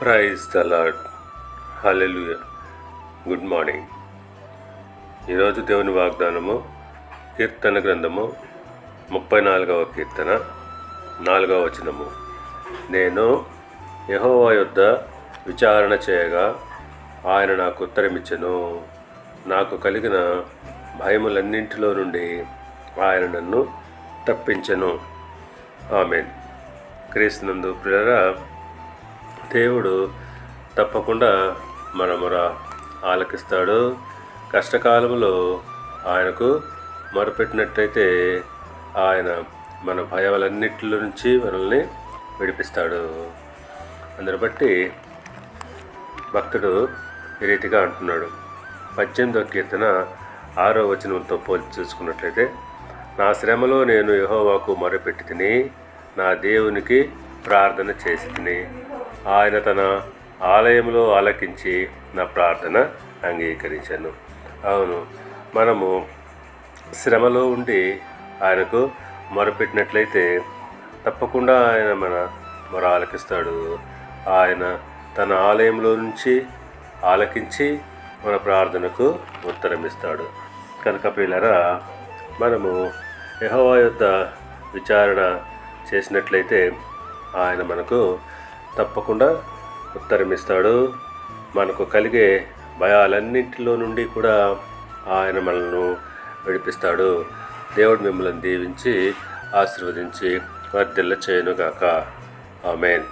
Praise the lord good morning ఈరోజు దేవుని వాగ్దానము కీర్తన గ్రంథము ముప్పై నాలుగవ కీర్తన నాలుగవ వచనము. నేను యహోవా యొద్ద విచారణ చేయగా ఆయన నాకు ఉత్తరమిచ్చెను. నాకు కలిగిన భయములన్నింటిలో నుండి ఆయన నన్ను తప్పించెను. ఆమెన్. క్రీస్తునందు ప్రియరా దేవుడు తప్పకుండా మన మొర ఆలకిస్తాడు. కష్టకాలంలో ఆయనకు మొరపెట్టినట్టయితే ఆయన మన భయాలన్నిటిలో నుంచి మనల్ని విడిపిస్తాడు. అందుని బట్టి భక్తుడు ఈ రీతిగా అంటున్నాడు. పద్దెనిమిదో కీర్తన ఆరో వచనంతో పోల్చి చూసుకున్నట్లయితే నా శ్రమలో నేను యహోవాకు మొరపెట్టి తిని నా దేవునికి ప్రార్థన చేసి తిని ఆయన తన ఆలయంలో ఆలకించి నా ప్రార్థన అంగీకరించాను. అవును మనము శ్రమలో ఉండి ఆయనకు మొరపెట్టినట్లయితే తప్పకుండా ఆయన మన మొర ఆలకిస్తాడు. ఆయన తన ఆలయంలో నుంచి ఆలకించి మన ప్రార్థనకు ఉత్తరం ఇస్తాడు కనుక పిల్లరా మనము యహోవా యొక్క విచారణ చేసినట్లయితే ఆయన మనకు తప్పకుండా ఉత్తరమిస్తాడు. మనకు కలిగే భయాలన్నింటిలో నుండి కూడా ఆయన మనల్ని విడిపిస్తాడు. దేవుడు మిమ్మల్ని దీవించి ఆశీర్వదించి వర్ధిల్ల చేయనుగాక ఆమెన్.